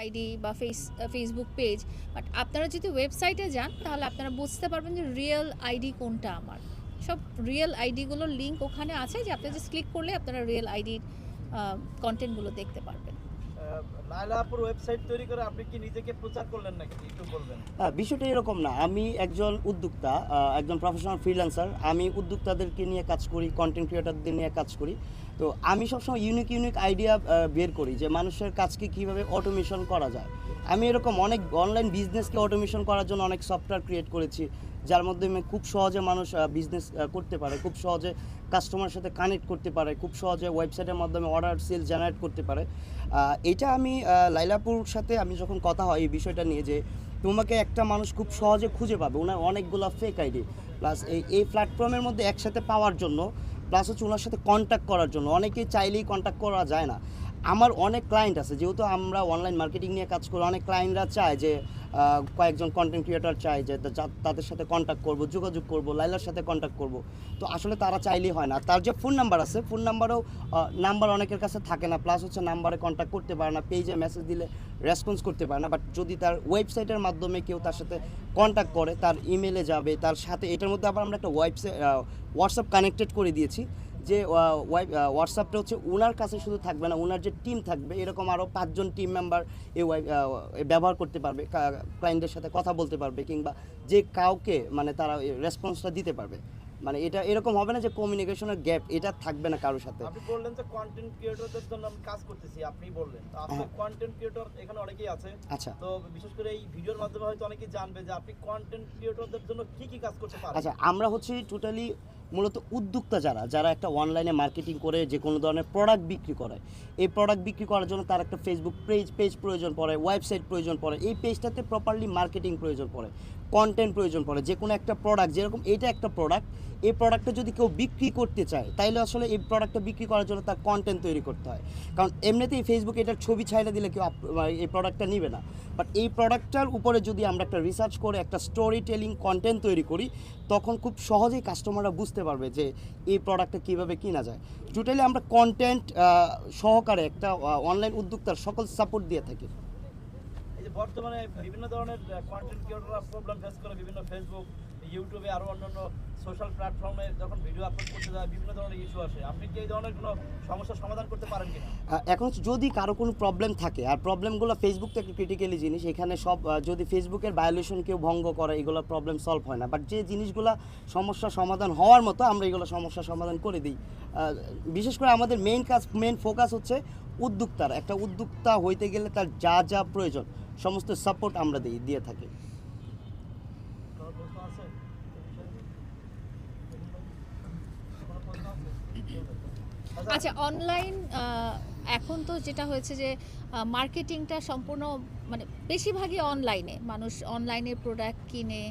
ID বা face Facebook page but আপনারা যদি ওয়েবসাইটে যান, তাহলে আপনারা বুঝতে পারবেন যে রিয়েল আইডি কোনটা আমার। সব রিয়েল আইডিগুলোর লিঙ্ক ওখানে আছে, যে আপনি জাস্ট ক্লিক করলে আপনারা রিয়েল আইডির কন্টেন্টগুলো দেখতে পারবেন। আহ, লায়লা আপুর ওয়েবসাইট হ্যাঁ বিষয়টা এরকম না। আমি একজন উদ্যোক্তা একজন প্রফেশনাল ফ্রিল্যান্সার আমি উদ্যোক্তাদেরকে নিয়ে কাজ করি কন্টেন্ট ক্রিয়েটারদের নিয়ে কাজ করি। তো আমি সবসময় ইউনিক ইউনিক আইডিয়া বের করি যে মানুষের কাজকে কীভাবে অটোমেশন করা যায়। আমি এরকম অনেক অনলাইন বিজনেসকে অটোমেশন করার জন্য অনেক সফটওয়্যার ক্রিয়েট করেছি যার মাধ্যমে খুব সহজে মানুষ বিজনেস করতে পারে। খুব সহজে কাস্টমারের সাথে কানেক্ট করতে পারে, খুব সহজে ওয়েবসাইটের মাধ্যমে অর্ডার সেল জেনারেট করতে পারে। এটা আমি লাইলাপুর সাথে আমি যখন কথা হয় এই বিষয়টা নিয়ে যে তোমাকে একটা মানুষ খুব সহজে খুঁজে পাবে। ওনার অনেকগুলো ফেক আইডি প্লাস এই এই প্ল্যাটফর্মের মধ্যে একসাথে পাওয়ার জন্য প্লাস হচ্ছে ওনার সাথে কন্ট্যাক্ট করার জন্য। অনেকেই চাইলেই কন্ট্যাক্ট করা যায় না। আমার অনেক ক্লায়েন্ট আছে, যেহেতু আমরা অনলাইন মার্কেটিং নিয়ে কাজ করি, অনেক ক্লায়েন্টরা চায় যে কয়েকজন কন্টেন্ট ক্রিয়েটার চায় যে তাদের সাথে কন্ট্যাক্ট করব, যোগাযোগ করব, লাইলার সাথে কন্ট্যাক্ট করব। তো আসলে তারা চাইলেই হয় না। তার যে ফোন নাম্বার আছে ফোন নাম্বারও নাম্বার অনেকের কাছে থাকে না প্লাস হচ্ছে নাম্বারে কন্ট্যাক্ট করতে পারে না পেজে মেসেজ দিলে রেসপন্স করতে পারে না বাট যদি তার ওয়েবসাইটের মাধ্যমে কেউ তার সাথে কন্ট্যাক্ট করে, তার ইমেলে যাবে, তার সাথে, এটার মধ্যে আবার আমরা একটা ওয়েবসাইট হোয়াটসঅ্যাপ কানেক্টেড করে দিয়েছি। যে হোয়াটসঅ্যাপটা হচ্ছে ওনার কাছে শুধু থাকবে না ওনার যে টিম থাকবে এরকম আরও পাঁচজন টিম মেম্বার এই ব্যবহার করতে পারবে ক্লায়েন্টের সাথে কথা বলতে পারবে কিংবা যে কাউকে মানে তারা রেসপন্সটা দিতে পারবে। মানে এটা এরকম হবে না যে কমিউনিকেশনের গ্যাপ এটা থাকবে না কারোর সাথে। আপনি বললেন যে কন্টেন্ট ক্রিয়েটরদের জন্য আমি কাজ করতেছি আপনি বললেন। তো আপনি। কন্টেন্ট ক্রিয়েটর এখানে অনেকেই আছে। আচ্ছা। তো বিশেষ করে এই ভিডিওর মাধ্যমে হয়তো অনেকেই জানবে যে আপনি কন্টেন্ট ক্রিয়েটরদের জন্য কি কি কাজ করতে পারেন। আচ্ছা আমরা হচ্ছে টোটালি মূলত উদ্যোক্তা যারা যারা একটা অনলাইনে মার্কেটিং করে যে কোনো ধরনের প্রোডাক্ট বিক্রি করে। এই প্রোডাক্ট বিক্রি করার জন্য তার একটা ফেসবুক পেজ পেজ প্রয়োজন পড়ে ওয়েবসাইট প্রয়োজন পড়ে, এই পেজটাতে প্রপারলি মার্কেটিং প্রয়োজন পড়ে কন্টেন্ট প্রয়োজন পড়ে, যে কোনো একটা প্রোডাক্ট যেরকম এটা একটা প্রোডাক্ট এই প্রোডাক্টটা যদি কেউ বিক্রি করতে চায়, তাইলে আসলে এই প্রোডাক্টটা বিক্রি করার জন্য তার কন্টেন্ট তৈরি করতে হয়। কারণ এমনিতেই ফেসবুক এটার ছবি ছাইড়া দিলে কেউ আপ- এই প্রোডাক্টটা নিবে না। বাট এই প্রোডাক্টটার উপরে যদি আমরা একটা রিসার্চ করে, একটা স্টোরি টেলিং কন্টেন্ট তৈরি করি, তখন খুব সহজেই কাস্টমাররা বুঝতে পারবে যে এই প্রোডাক্টটা কীভাবে কিনা যায়। টোটালি আমরা কন্টেন্ট সহকারে একটা অনলাইন উদ্যোক্তার সকল সাপোর্ট দিয়ে থাকি। বর্তমানে বিভিন্ন ধরনের কন্টেন্ট ক্রিয়েটররা প্রবলেম ফেস করে, বিভিন্ন ফেসবুক ইউটিউবে আরও অন্যান্য সোশ্যাল প্ল্যাটফর্মে যখন ভিডিও আপলোড করতে যায়, বিভিন্ন ধরনের ইস্যু আসে। আপনি কি এই ধরনের কোনো সমস্যার সমাধান করতে পারেন কিনা? এখন যদি কারও কোনো প্রবলেম থাকে, আর প্রবলেমগুলো ফেসবুক থেকে ক্রিটিক্যালি জিনিস, এখানে সব যদি ফেসবুকের ভায়োলেশন কেউ ভঙ্গ করে, এগুলো প্রবলেম সলভ হয় না। বাট যে জিনিসগুলো সমস্যা সমাধান হওয়ার মতো, আমরা এগুলো সমস্যা সমাধান করে দিই। বিশেষ করে আমাদের মেইন কাজ মেইন ফোকাস হচ্ছে উদ্যোক্তার। একটা উদ্যোক্তা হইতে গেলে তার যা যা প্রয়োজন, সমস্ত সাপোর্ট আমরা দিই দিয়ে থাকি কোনো প্রশ্ন আছে কোনো প্রশ্ন আছে? আচ্ছা অনলাইন এখন তো যেটা হয়েছে যে মার্কেটিংটা সম্পূর্ণ মানে বেশিরভাগই অনলাইনে মানুষ অনলাইনে প্রোডাক্ট কিনে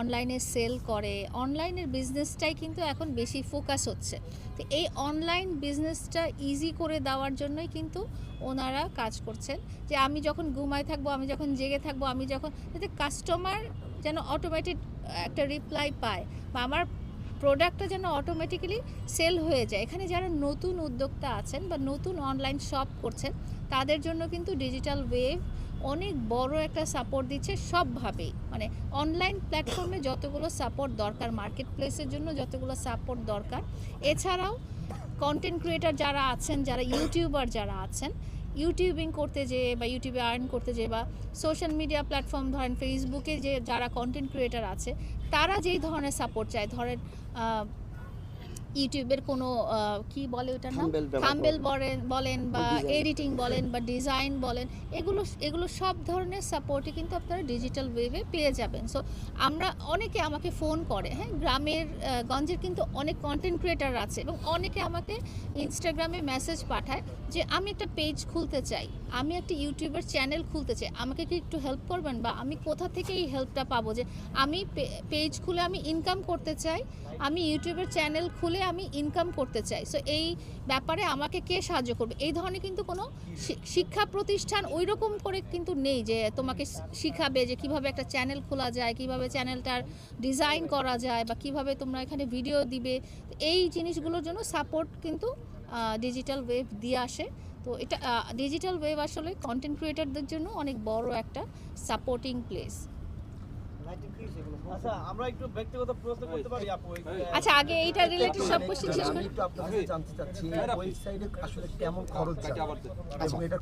অনলাইনে সেল করে। অনলাইনের বিজনেসটাই কিন্তু এখন বেশি ফোকাস হচ্ছে। তো এই অনলাইন বিজনেসটা ইজি করে দেওয়ার জন্যই কিন্তু ওনারা কাজ করছেন। যে আমি যখন ঘুমায় থাকব, আমি যখন জেগে থাকব, আমি যখন, যাতে কাস্টমার যেন অটোমেটিক একটা রিপ্লাই পায় বা আমার প্রোডাক্টটা যেন অটোমেটিক্যালি সেল হয়ে যায়। এখানে যারা নতুন উদ্যোক্তা আছেন বা নতুন অনলাইন শপ করছেন, তাদের জন্য কিন্তু ডিজিটাল ওয়েভ অনেক বড় একটা সাপোর্ট দিচ্ছে সবভাবেই। মানে অনলাইন প্ল্যাটফর্মে যতগুলো সাপোর্ট দরকার মার্কেট প্লেসের জন্য যতগুলো সাপোর্ট দরকার। এছাড়াও কন্টেন্ট ক্রিয়েটার যারা আছেন, যারা ইউটিউবার যারা আছেন ইউটিউবিং করতে যে বা ইউটিউবে আর্ন করতে যে বা সোশ্যাল মিডিয়া প্ল্যাটফর্ম ধরেন ফেসবুকে যে যারা কন্টেন্ট ক্রিয়েটার আছে, তারা যেই ধরনের সাপোর্ট চায়, ধরেন ইউটিউবের কোনো কি বলে ওটার নাম? থাম্বেল বলেন বলেন বা এডিটিং বলেন বা ডিজাইন বলেন এগুলো এগুলো সব ধরনের সাপোর্টই কিন্তু আপনারা ডিজিটাল ওয়েভে পেয়ে যাবেন। সো আমরা অনেকে আমাকে ফোন করে হ্যাঁ? গ্রামের গঞ্জের কিন্তু অনেক কন্টেন্ট ক্রিয়েটার আছে এবং অনেকে আমাকে ইনস্টাগ্রামে মেসেজ পাঠায় যে আমি একটা পেজ খুলতে চাই আমি একটা ইউটিউবের চ্যানেল খুলতে চাই আমাকে কি একটু হেল্প করবেন? বা আমি কোথা থেকে এই হেল্পটা পাবো? যে আমি পেজ খুলে আমি ইনকাম করতে চাই আমি ইউটিউবের চ্যানেল খুলে আমি ইনকাম করতে চাই। সো এই ব্যাপারে আমাকে কে সাহায্য করবে? এই ধরনের কিন্তু কোনো শিক্ষা প্রতিষ্ঠান ওই রকম করে কিন্তু নেই যে তোমাকে শিখাবে যে কীভাবে একটা চ্যানেল খোলা যায়, কীভাবে চ্যানেলটার ডিজাইন করা যায় বা কীভাবে তোমরা এখানে ভিডিও দিবে। এই জিনিসগুলোর জন্য সাপোর্ট কিন্তু ডিজিটাল ওয়েভ দিয়ে আসে। তো এটা ডিজিটাল ওয়েব আসলে কন্টেন্ট ক্রিয়েটারদের জন্য অনেক বড় একটা সাপোর্টিং প্লেস আচ্ছা আমরা একটু ব্যক্তিগত প্রশ্ন করতে পারি আপু আচ্ছা আগে এইটা রিলেটেড সব কোশ্চেন শেষ আমি করি। একটু আপনাকে জানতে চাচ্ছি ওয়েবসাইটে আসলে কেমন খরচ যায় এবং এটা